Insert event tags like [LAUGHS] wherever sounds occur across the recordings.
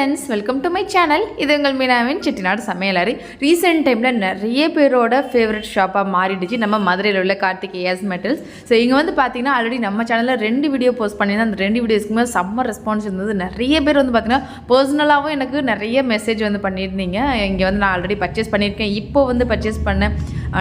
Friends welcome to my channel இது உங்கள் மீனாவின் செட்டிநாடு சமையலறை ரீசெண்ட் டைமில் நிறைய பேரோட ஃபேவரட் ஷாப்பாக மாறிடுச்சு. நம்ம மதுரையில் உள்ள கார்த்திகேயாஸ் மெட்டல்ஸ் ஸோ இங்கே வந்து பார்த்தீங்கன்னா ஆல்ரெடி நம்ம சேனலில் ரெண்டு வீடியோ போஸ்ட் பண்ணியிருந்தோம் அந்த ரெண்டு வீடியோஸ்க்குமே செம்ம ரெஸ்பான்ஸ் இருந்தது. நிறைய பேர் வந்து பார்த்தீங்கன்னா பர்சனலாகவும் எனக்கு நிறைய மெசேஜ் வந்து பண்ணியிருந்தீங்க. இங்கே வந்து நான் ஆல்ரெடி பர்ச்சேஸ் பண்ணியிருக்கேன். இப்போ வந்து பர்ச்சேஸ் பண்ண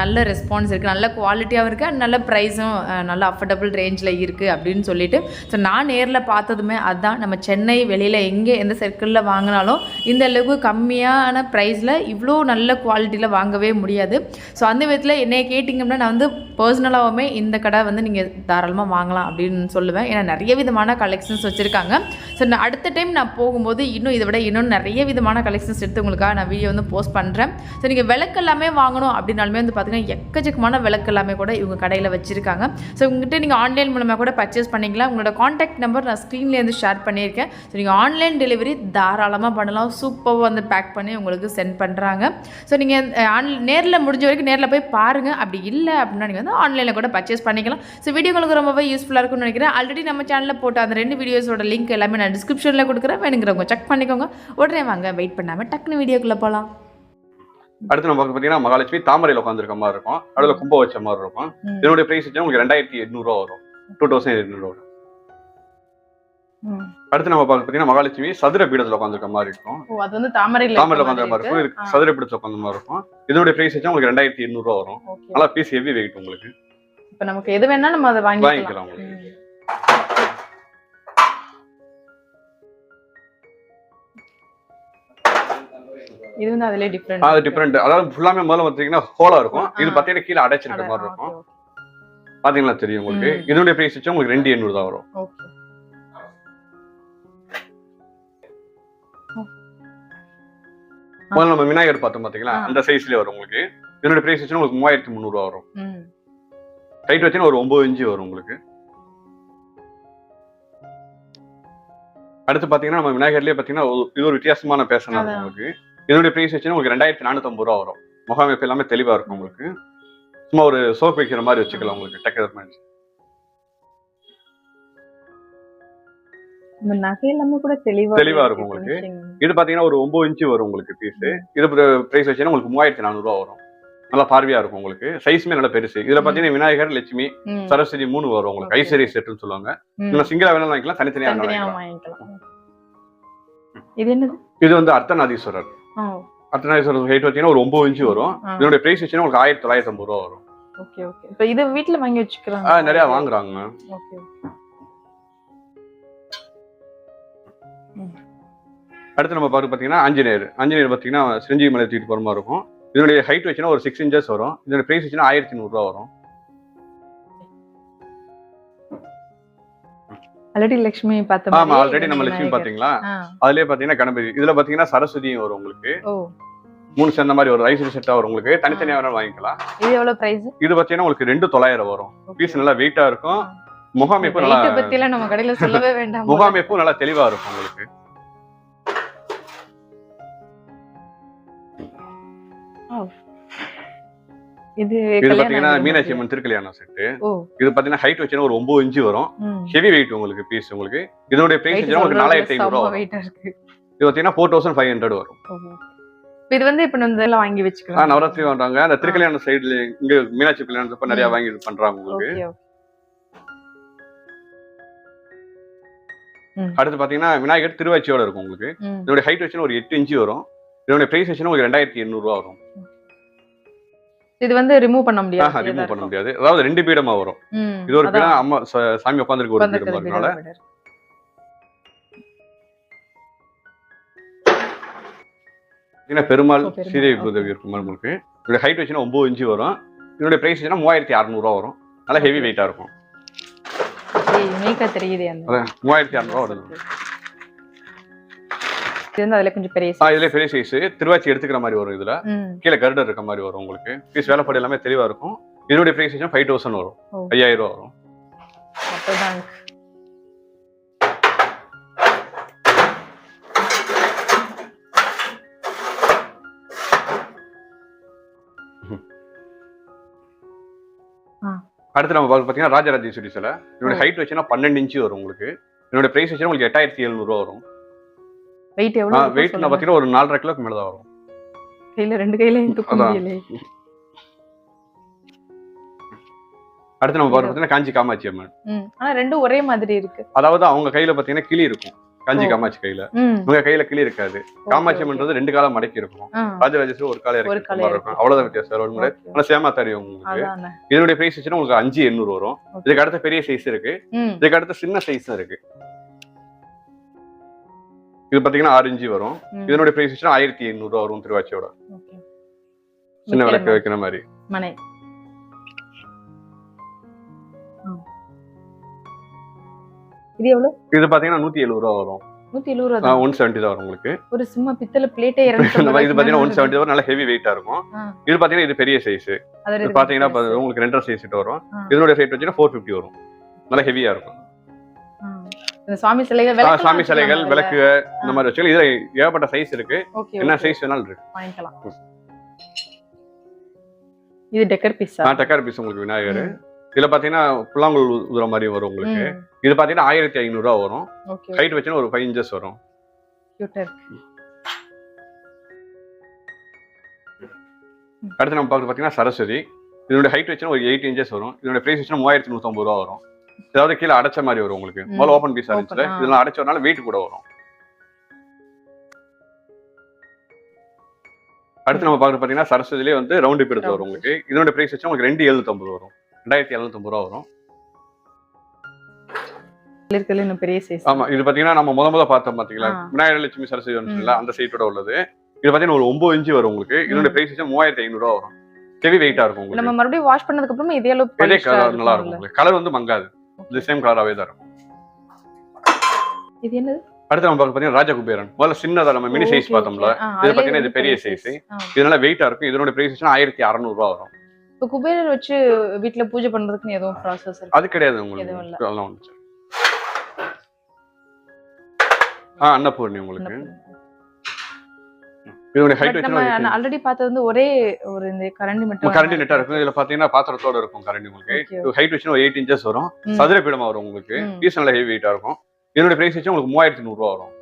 நல்ல ரெஸ்பான்ஸ் இருக்குது நல்ல குவாலிட்டியாகவும் இருக்குது நல்ல ப்ரைஸும் நல்ல அஃபோர்டபுள் ரேஞ்சில் இருக்குது அப்படின்னு சொல்லிட்டு. ஸோ நான் நேரில் பார்த்ததுமே அதுதான் நம்ம சென்னை வெளியில் எங்கே எந்த சர்க்கிளில் வாங்கினாலும் இந்த அளவுக்கு கம்மியான ப்ரைஸில் இவ்வளோ நல்ல குவாலிட்டியில் வாங்கவே முடியாது. ஸோ அந்த விதத்தில் என்னை கேட்டிங்கன்னா நான் வந்து பர்சனலாகவுமே இந்த கடை வந்து நீங்கள் தாராளமாக வாங்கலாம் அப்படின்னு சொல்லுவேன். ஏன்னா நிறைய விதமான கலெக்ஷன்ஸ் வச்சுருக்காங்க. ஸோ நான் அடுத்த டைம் நான் போகும்போது இன்னும் இதை விட இன்னும் நிறைய விதமான கலெக்ஷன்ஸ் எடுத்து உங்களுக்காக நான் வீடியோ வந்து போஸ்ட் பண்ணுறேன் ஸோ நீங்கள் விளக்கு எல்லாமே வாங்கணும் அப்படின்னாலுமே வந்து பார்த்தீங்கன்னா எக்கச்சக்கமான விளக்கு எல்லாமே கூட இவங்க கடையில் வச்சுருக்காங்க. ஸோ உங்ககிட்ட நீங்கள் ஆன்லைன் மூலமாக கூட பர்ச்சேஸ் பண்ணிக்கலாம். உங்களோட காண்டாக்ட் நம்பர் நான் ஸ்க்ரீன்லேருந்து ஷேர் பண்ணியிருக்கேன். ஸோ நீங்கள் ஆன்லைன் டெலிவரி தாராளமாக பண்ணலாம். சூப்பராக வந்து பேக் பண்ணி உங்களுக்கு சென்ட் பண்ணுறாங்க ஸோ நீங்கள் ஆன் நேரில் முடிஞ்ச வரைக்கும் நேரில் போய் பாருங்கள் அப்படி இல்லை அப்படின்னா நீங்கள் வந்து ஆன்லைனில் கூட பர்ச்சேஸ் பண்ணிக்கலாம். ஸோ வீடியோ உங்களுக்கு ரொம்பவே யூஸ்ஃபுல்லாக இருக்கும்னு நினைக்கிறேன். ஆல்ரெடி நம்ம சேனலில் போட்ட அந்த ரெண்டு வீடியோஸோட லிங்க் எல்லாமே நான் டிஸ்கிரிப்ஷனில் கொடுக்குறேன். வேணுங்கிறவங்க செக் பண்ணிக்கோங்க. உடனே வாங்க வெயிட் பண்ணாமல் டக்குன்னு வீடியோக்குள்ளே போகலாம் அடுத்து நம்ம பார்த்தீங்கன்னா மகாலட்சுமி தாமரையில் உட்காந்துருக்க மாதிரி இருக்கும். அதில் கும்ப வச்ச மாதிரி இருக்கும். இதனுடைய பிரைஸ் உங்களுக்கு ரெண்டாயிரத்தி எட்நூறுவா வரும். டூ தௌசண்ட் எட்நூறு வரும் அடுத்து நம்ம பார்க்க பார்த்தீங்கன்னா மகாலட்சுமி சதுர பீடத்தில் உட்காந்துருக்க மாதிரி இருக்கும். அது வந்து தாமரையில் தாமரையில் உட்காந்துற மாதிரி இருக்கும். சதுர பீடத்தில் உட்காந்த மாதிரி இருக்கும். இதனுடைய பிரைஸ் வச்சா உங்களுக்கு ரெண்டாயிரத்தி எட்நூறுவா வரும். ஓகே. நல்லா பீஸ் ஹெவி வெயிட் உங்களுக்கு. இப்போ நமக்கு எது வேணா நம்ம அதை வாங்கிக்கலாம். உங்களுக்கு. இது வந்து அதுலயே டிஃபரெண்ட் அது டிஃப்ரெண்ட் அதாவது ஃபுல்லாமே முதல்ல பார்த்தீங்கன்னா ஹோலா இருக்கும். இது பார்த்தீங்கன்னா கீழே அடைச்சிருக்க மாதிரி இருக்கும். பாத்தீங்களா தெரியும் உங்களுக்கு. இதனுடைய பிரைஸ் வச்சா உங்களுக்கு ரெண்டு எண்ணூறு தான் வரும். முதல்ல நம்ம விநாயகர் பார்த்தோம் பாத்தீங்களா. அந்த சைஸ்லயே வரும் உங்களுக்கு. இதனுடைய பிரைஸ் வச்சா உங்களுக்கு மூவாயிரத்தி முந்நூறுவா வரும். டைட் வச்சுன்னா ஒரு ஒன்பது இன்ச்சு வரும் உங்களுக்கு. அடுத்து பாத்தீங்கன்னா நம்ம விநாயகர்லயே பாத்தீங்கன்னா இது ஒரு வித்தியாசமான பேசன் அதான். உங்களுக்கு. இதனுடைய பிரைஸ் வச்சுன்னா உங்களுக்கு ரெண்டாயிரத்தி நானூத்தி ரூபா வரும். முகாமைப்பு எல்லாமே தெளிவா இருக்கும் உங்களுக்கு. சும்மா ஒரு சோப் வைக்கிற மாதிரி வச்சுக்கலாம் உங்களுக்கு டக்கர் கூட தெளிவா இருக்கும் உங்களுக்கு. இது பாத்தீங்கன்னா ஒரு ஒன்பது இன்ச்சு வரும் உங்களுக்கு பீஸ் இது பிரைஸ் வச்சுன்னா உங்களுக்கு மூவாயிரத்தி நானூறு ரூபா வரும். நல்லா பார்வையா இருக்கும் உங்களுக்கு. சைஸுமே நல்லா பெருசு. இதுல பாத்தீங்கன்னா விநாயகர் லட்சுமி சரஸ்வதி மூணு வரும் உங்களுக்கு. Okay. ஐஸ்வர்ய செட்டுன்னு சொல்லுவாங்க. ம். நீங்க சிங்கிளா வேணாலும் வாங்கிக்கலாம் தனித்தனியா வாங்கிக்கலாம். இது வந்து அர்த்தநாதீஸ்வரர். அர்த்தநாதீஸ்வரர் ஹைட் வச்சீங்கன்னா ஒரு ஒன்பது இன்ச்சு வரும். ஆ. இதனுடைய பிரைஸ் வச்சீங்கன்னா உங்களுக்கு ஆயிரத்தி தொள்ளாயிரத்தி ஐம்பது ரூபா வரும். Okay okay. இப்போ இது வீட்ல வாங்கி வச்சுக்கிறாங்க. ஆ, நிறைய வாங்குறாங்க ஓகே அடுத்து நம்ம பார்க்க பாத்தீங்கன்னா ஆஞ்சநேயர். ஆஞ்சநேயர் பாத்தீங்கன்னா சிரஞ்சீவி மலை தூக்கிட்டு போற மாதிரி இருக்கும். இதனுடைய ஹைட் வச்சுன்னா ஒரு சிக்ஸ் இன்ச்சஸ் வரும். இதனுடைய பிரைஸ் வச்சுன்னா ஆயிரத்தி நூறுரூவா வரும். ஆல்ரெடி லட்சுமி பார்த்த ஆமா ஆல்ரெடி நம்ம லட்சுமி. பாத்தீங்களா அதுலயே பாத்தீங்கன்னா கணபதி இதுல பாத்தீங்கன்னா சரஸ்வதியும் வரும் உங்களுக்கு. மூணு சேர்ந்த மாதிரி ஒரு ஐஸ்வர்ய செட்டா வரும் உங்களுக்கு. தனித்தனியா வேணாலும் வாங்கிக்கலாம். இது எவ்வளவு பிரைஸ் இது பாத்தீங்கன்னா உங்களுக்கு ரெண்டு தொள்ளாயிரம் வரும். பீஸ் நல்லா வெயிட்டா இருக்கும். முகாமைப்பு நல்லா பத்தி நம்ம கடையில சொல்லவே வேண்டாம். போல. முகாமைப்பு நல்லா தெளிவா இருக்கும் உங்களுக்கு. இது பாத்தீங்கன்னா மீனாட்சி. அம்மன் திருக்கல்யாணம் செட்டு. இது பாத்தீங்கன்னா ஹைட் வச்சுன்னா ஒரு ஒன்பது இன்ச்சு வரும். ஹெவி வெயிட் உங்களுக்கு பீஸ் உங்களுக்கு. இதனுடைய பிரைஸ் உங்களுக்கு நாலாயிரத்தி ஐநூறு இருக்கு. இது பாத்தீங்கன்னா ஃபோர் தௌசண்ட் ஃபைவ் ஹண்ட்ரட் வரும். இது வந்து இப்ப நம்ம இதெல்லாம் வாங்கி வச்சுக்கலாம். நவராத்திரி பண்றாங்க அந்த திருக்கல்யாண சைடுல இங்க மீனாட்சி கல்யாணத்தப்ப நிறைய. வாங்கி பண்றாங்க உங்களுக்கு. அடுத்து பாத்தீங்கன்னா விநாயகர் திருவாச்சியோட இருக்கும் உங்களுக்கு. இதோட ஹைட் வச்சுன்னா ஒரு எட்டு இன்ச்சு வரும். இதோட பிரைஸ் வச்சுன்னா உங்களுக்கு ரெண்டாயிரத்தி எண்ணூறு ரூபா வரும். இது வந்து ரிமூவ் பண்ண முடியாது ரிமூவ் பண்ண முடியாது. அதாவது ரெண்டு பீடமா வரும். இது ஒரு பீடம் அம்மா சாமி உட்காந்துருக்கு ஒரு பீடம் இருக்கு. ஏன்னா பெருமாள் okay. பூதேவி இருக்கும் உங்களுக்கு இதோட ஹைட் வச்சுன்னா ஒன்பது இன்ச்சு வரும். இதோட பிரைஸ் வச்சுன்னா மூவாயிரத்தி அறுநூறுவா வரும். நல்லா ஹெவி வெயிட்டா இருக்கும். மூவாயிரத்தி அறுநூறுவா வருது. இது வந்து அதுல கொஞ்சம் பெரிய. இதுல பெரிய சைஸ் திருவாச்சி எடுத்துக்கிற மாதிரி வரும் இதுல. கீழே கர்டர் இருக்க மாதிரி வரும் உங்களுக்கு. பீஸ் வேலைப்பாடு எல்லாமே தெளிவா இருக்கும். இதோட பிரைஸ் ஃபைவ் தௌசண்ட் வரும். ஐயாயிரம் ரூபா வரும் அடுத்து நம்ம பார்த்தீங்கன்னா ராஜராஜேஸ்வரி சிலை. இதோட. ஹைட் வச்சுன்னா பன்னெண்டு இன்ச்சு வரும் உங்களுக்கு. இதோட பிரைஸ் வச்சுன்னா உங்களுக்கு எட்டாயிரத்தி எழுநூறுவா வரும். வெயிட் எவ்வளவு வெயிட் நான் பாத்தீங்கன்னா ஒரு நாலரை கிலோக்கு மேல தான் வரும். கையில ரெண்டு கையிலயும் தூக்க அதான். முடியலையே அடுத்து நம்ம பாத்தீங்கன்னா காஞ்சி காமாட்சி அம்மன் ம். ஆனா ரெண்டும் ஒரே மாதிரி இருக்கு அதாவது அவங்க கையில பாத்தீங்கன்னா கிளி இருக்கும் காஞ்சி. காமாட்சி கையில. இவங்க கையில கிளி இருக்காது காமாட்சி அம்மன்றது ரெண்டு காலம் மடக்கி இருக்கும் ராஜராஜேஸ்வரி ஒரு ஒரு மாதிரி இருக்கும் அவ்வளவுதான் வித்தியாசம் கிடையாது. okay. ஆனா சேமா தெரியும் உங்களுக்கு. இதனுடைய பிரைஸ் வச்சுன்னா உங்களுக்கு அஞ்சு எண்ணூறு வரும். இதுக்கு அடுத்த பெரிய சைஸ் இருக்கு. இதுக்கு அடுத்த சின்ன சைஸும் இருக்கு இது பாத்தீங்கன்னா ஆறு இன்ச்சு வரும். இதனுடைய பிரைஸ் வச்சுன்னா ஆயிரத்தி எண்ணூறு ரூபா வரும் திருவாச்சியோட. சின்ன விளக்கு வைக்கிற மாதிரி. மனை. இது எவ்வளவு இது பாத்தீங்கன்னா நூத்தி எழுபது ரூபா வரும். நூத்தி எழுபது ரூபா தான். ஒன் செவன்டி தான் வரும் உங்களுக்கு. ஒரு சும்மா பித்தளை பிளேட்டே [LAUGHS] இது பாத்தீங்கன்னா ஒன் செவன்டி வரும். நல்ல ஹெவி வெயிட்டா இருக்கும். இது பாத்தீங்கன்னா இது பெரிய சைஸ் இது பாத்தீங்கன்னா உங்களுக்கு ரெண்டரை சைஸ் வரும். இதனுடைய சைட் வச்சுன்னா ஃபோர் ஃபிஃப்டி வரும். நல்ல ஹெவியா இருக்கும். இந்த சுவாமி சிலைகள் ஆ, சாமி சிலைகள்? விளக்கு இந்த மாதிரி வச்சுக்கலாம் இதுல ஏகப்பட்ட சைஸ் இருக்கு. என்ன. சைஸ் வேணாலும் இருக்கு. வாங்கிக்கலாம். இது டெக்கர் பீஸா நான் டக்கார் பீஸ் உங்களுக்கு விநாயகர். இதுல பாத்தீங்கன்னா புல்லாங்குழல் உதுற மாதிரி வரும் உங்களுக்கு. இது பாத்தீங்கன்னா ஆயிரத்தி ஐநூறு ரூபா வரும் ஹைட் வச்சுன்னா ஒரு ஃபைவ் இன்ச்சஸ் வரும். அடுத்து நம்ம பார்க்க பாத்தீங்கன்னா சரஸ்வதி. இதனுடைய ஹைட் வச்சுன்னா ஒரு எயிட் இன்ச்சஸ் வரும். இதனுடைய பிரைஸ் வச்சுன்னா மூவாயிரத்தி நூத்தம்பது ரூபா வரும். ஏதாவது கீழே அடைச்ச மாதிரி வரும் உங்களுக்கு. முதல்ல ஓப்பன் பீஸ் ஆ. இதெல்லாம் அடைச்சதுனால வெயிட் கூட வரும். அடுத்து நம்ம பார்க்க பாத்தீங்கன்னா சரஸ்வதிலே வந்து ரவுண்டு Round வரும் உங்களுக்கு. இதனுடைய பிரைஸ் வச்சா உங்களுக்கு ரெண்டு எழுநூத்தம்பது வரும். ரெண்டாயிரத்தி எழுநூத்தம்பது ரூபா வரும். பெரிய சைஸ் ஆமா இது பாத்தீங்கன்னா நம்ம முத முத பார்த்தோம் பாத்தீங்களா. விநாயகர் லட்சுமி சரஸ்வதி வந்துச்சுல அந்த சைட்டோட உள்ளது. இது பாத்தீங்கன்னா ஒரு ஒன்பது இன்ச்சு வரும் உங்களுக்கு. இதனுடைய ம். பிரைஸ் வச்சா மூவாயிரத்தி ஐநூறு ரூபா வரும். ஹெவி வெயிட்டா இருக்கும் நம்ம மறுபடியும் வாஷ் பண்ணதுக்கு அப்புறமா இதே அளவு நல்லா இருக்கும் கலர் வந்து மங்காது. இந்த சேம் கலராகவே தான் இருக்கும் இது என்னது? அடுத்து நம்ம பார்க்க பாத்தீங்கன்னா ராஜகுபேரன் முதல்ல சின்னதா நம்ம மினி சைஸ் பார்த்தோம்ல. இது அதுலயே பாத்தீங்கன்னா இது பெரிய. ஆ. இதனால வெயிட்டா இருக்கும் இதனுடைய பிரைஸ் ஆயிரத்தி அறநூறு ரூபா வரும். இப்ப குபேரர் வச்சு வீட்ல பூஜை பண்றதுக்குன்னு எதுவும் ப்ராசஸ் அது கிடையாது. உங்களுக்கு. அதெல்லாம் வந்துச்சு ஆ அன்னபூர்ணி உங்களுக்கு. ஆல்ரெடி பார்த்தது வந்து ஒரே ஒரு இந்த கரண்டி மட்டும் கரண்டி நெட்டா இருக்கும். இதுல பாத்தீங்கன்னா பாத்திரத்தோட இருக்கும் கரண்டி உங்களுக்கு. ஹைட் வச்சுன்னா ஒரு எயிட் இன்ச்சஸ் வரும். சதுர பீடமா வரும் உங்களுக்கு. பீஸ் நல்ல ஹெவி வெயிட்டா இருக்கும். இதனுடைய பிரைஸ் வச்சு உங்களுக்கு மூவாயிரத்தி நூறு ரூபா வரும்.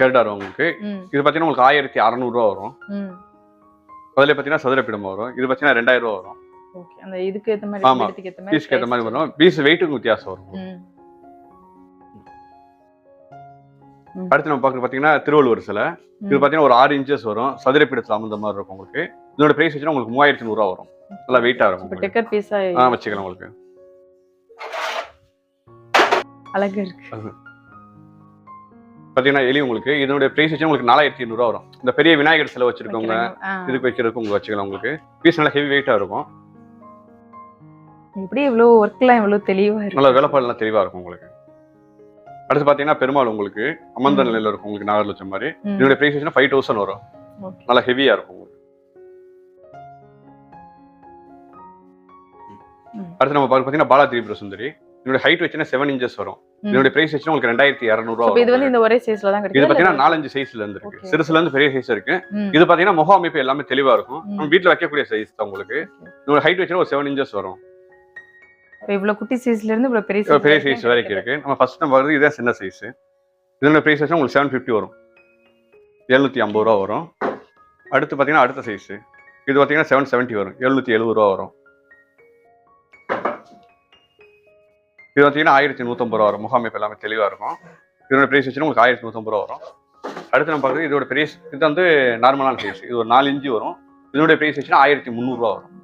கரெக்டா வரும் உங்களுக்கு. இது பாத்தீங்கன்னா உங்களுக்கு ஆயிரத்தி அறநூறு ரூபா வரும். அதுல பாத்தீங்கன்னா சதுர பீடமா வரும். இது பாத்தீங்கன்னா ரெண்டாயிரம் ரூபா வரும். அந்த இதுக்கு ஏத்த மாதிரி பீஸ்க்கு ஏத்த. வரும். பீஸ் வெயிட்டுக்கு வித்தியாசம் வரும். அடுத்து நம்ம பார்க்க பாத்தீங்கன்னா திருவள்ளுவர் சிலை. இது. பாத்தீங்கன்னா ஒரு ஆறு இன்ச்சஸ் வரும். சதுர பீடத்துல அமர்ந்த மாதிரி இருக்கும் உங்களுக்கு. இதோட பிரைஸ் வச்சுன்னா உங்களுக்கு மூவாயிரத்தி நூறு ரூபா வரும். நல்லா வெயிட்டா இருக்கும். டெக்கர் பீஸா ஆ வச்சுக்கலாம் உங்களுக்கு. அழகா இருக்கு. பாத்தீங்கன்னா எலி உங்களுக்கு. இதனுடைய பிரைஸ் வச்சு உங்களுக்கு நாலாயிரத்தி ஐநூறு ரூபா வரும். இந்த பெரிய விநாயகர் சிலை வச்சிருக்கவங்க. இதுக்கு வைக்கிறதுக்கு உங்களுக்கு வச்சுக்கலாம் உங்களுக்கு. பீஸ் நல்லா ஹெவி வெயிட்டா இருக்கும். இப்படி இவ்வளவு ஒர்க்லாம் இவ்வளவு தெளிவா இருக்கு. நல்லா வேலைப்பாடுலாம் தெளிவா இருக்கும் உங்களுக்கு. அடுத்து பாத்தீங்கன்னா பெருமாள் உங்களுக்கு அமர்ந்த ம். நிலையில இருக்கும் உங்களுக்கு நாகலட்சம் மாதிரி ம். இதனுடைய பிரைஸ் வச்சுன்னா ஃபைவ் தௌசண்ட் வரும். நல்லா ஹெவியா இருக்கும் உங்களுக்கு. அடுத்து நம்ம பாத்தீங்கன்னா பாலா திரிபுர சுந்தரி இதனுடைய ஹைட் வச்சுன்னா செவன் இன்ச்சஸ் வரும் ம். இதனுடைய பிரைஸ் வச்சுன்னா உங்களுக்கு ரெண்டாயிரத்தி இரநூறுவா இது வந்து இந்த ஒரே சைஸ்ல தான் இது பாத்தீங்கன்னா நாலஞ்சு சைஸ்ல இருந்து இருக்கு. சிறுசுல இருந்து பெரிய சைஸ் இருக்கு. இது பாத்தீங்கன்னா முக அமைப்பு எல்லாமே தெளிவா இருக்கும். நம்ம வீட்ல வைக்கக்கூடிய சைஸ் தான் உங்களுக்கு இதோட ஹைட் வச்சுன்னா ஒரு செவன் இன்ச்சஸ் வரும் இப்ப இவ்வளவு குட்டி சைஸ்ல இருந்து இவ்வளவு பெரிய பெரிய சைஸ் வரைக்கும் இருக்கு. நம்ம ஃபர்ஸ்ட் நம்ம பார்க்குறது இதே சின்ன சைஸ் இதோட பிரைஸ் வச்சா உங்களுக்கு செவன் ஃபிஃப்டி வரும். எழுநூத்தி ஐம்பது ரூபா வரும். அடுத்து பாத்தீங்கன்னா அடுத்த சைஸ் இது பாத்தீங்கன்னா செவன் செவன்ட்டி வரும். எழுநூத்தி எழுபது ரூபா வரும். இது பார்த்தீங்கன்னா ஆயிரத்தி நூற்றம்பது ரூபா வரும். முகாமைப்பு எல்லாமே தெளிவாக இருக்கும். இதோட ப்ரைஸ் வச்சுன்னா உங்களுக்கு ஆயிரத்தி நூற்றம்பது ரூபா வரும். அடுத்து நம்ம பார்க்குறது இதோட ப்ரைஸ் இது வந்து நார்மலான சைஸ் இது ஒரு நாலு இன்ச்சு வரும். இதோட ப்ரைஸ் வச்சுன்னா ஆயிரத்தி முந்நூறுரூவா வரும்.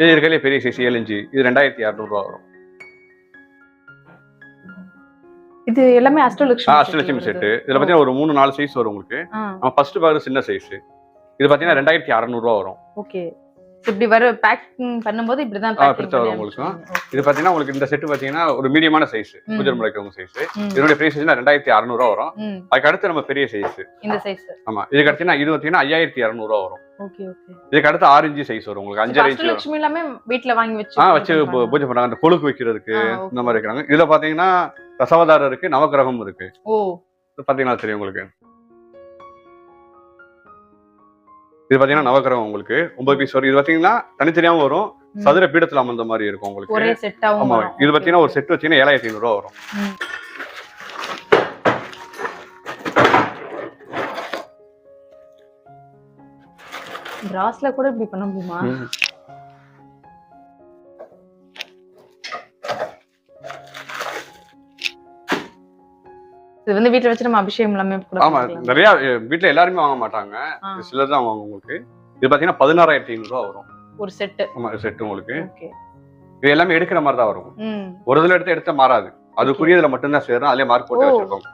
இது இருக்கிறதுலே பெரிய சைஸ் ஏழு இன்ச்சு. இது ரெண்டாயிரத்தி இரநூறுவா வரும். இது எல்லாமே அஷ்டலட்சுமி அஷ்டலட்சுமி செட்டு இதில் பார்த்தீங்கன்னா ஒரு மூணு நாலு சைஸ் வரும் உங்களுக்கு. நம்ம ஃபர்ஸ்ட் பார்க்குறது சின்ன சைஸ் இது பார்த்தீங்கன்னா ரெண்டாயிரத்தி அறநூறுவா வரும். ஓகே. இப்படி வர பேக்கிங் பண்ணும்போது இப்படிதான் ஆ, packing இப்படித்தான் பண்ணி வரும் உங்களுக்கு. இது பார்த்தீங்கன்னா உங்களுக்கு இந்த செட்டு பார்த்தீங்கன்னா ஒரு மீடியமான சைஸ் ம். பூஜை முறைக்கவங்க சைஸ் இதனுடைய ப்ரைஸ் வச்சுன்னா ரெண்டாயிரத்தி அறநூறுவா வரும். அதுக்கு அடுத்து நம்ம பெரிய சைஸ் இந்த சைஸ் ஆமா. இதுக்கு அடுத்தீங்கன்னா இது பார்த்தீங்கன்னா ஐயாயிரத்தி இரநூறுவா வரும். இதுக்கு அடுத்து ஆறு இன்ச்சு சைஸ் வரும் உங்களுக்கு. அஞ்சரை இன்ச்சு வரும். அஷ்டலட்சுமி எல்லாமே வீட்ல வாங்கி வச்சு ஆ வச்சு பூ- பூஜை பண்றாங்க. அந்த கொழுக்கு வைக்கிறதுக்கு. இந்த மாதிரி வைக்கிறாங்க. இதுல பாத்தீங்கன்னா தசவதாரம் இருக்கு நவக்கிரகம் இருக்கு. பாத்தீங்கன்னா தெரியும் உங்களுக்கு? இது பாத்தீங்கன்னா நவக்கிரகம் உங்களுக்கு. ஒன்பது பீஸ் வரும் இது பாத்தீங்கன்னா தனித்தனியாவும் வரும். சதுர பீடத்துல அமர்ந்த மாதிரி இருக்கும் உங்களுக்கு. ஆமா இது பாத்தீங்கன்னா ஒரு செட் வச்சீங்கன்னா ஏழாயிரத்தி ஐநூறு ரூபா வரும். பிராஸ்ல கூட இப்படி பண்ண முடியுமா? இது வந்து வீட்ல வச்சு நம்ம அபிஷேகம் எல்லாமே ஆமா. நிறைய வீட்ல எல்லாருமே வாங்க மாட்டாங்க. சிலர் தான் வாங்க உங்களுக்கு. இது பாத்தீங்கன்னா பதினாறாயிரத்தி ஐநூறு ரூபா வரும். ஒரு செட்டு. ஆமா செட் உங்களுக்கு. இது எல்லாமே எடுக்கிற மாதிரி தான் வரும். ஒரு இதுல எடுத்து எடுத்தா மாறாது. அதுக்குரியதுல மட்டும்தான் சேரும். அதுலயே மார்க் போட்டு. வச்சிருக்கோம்.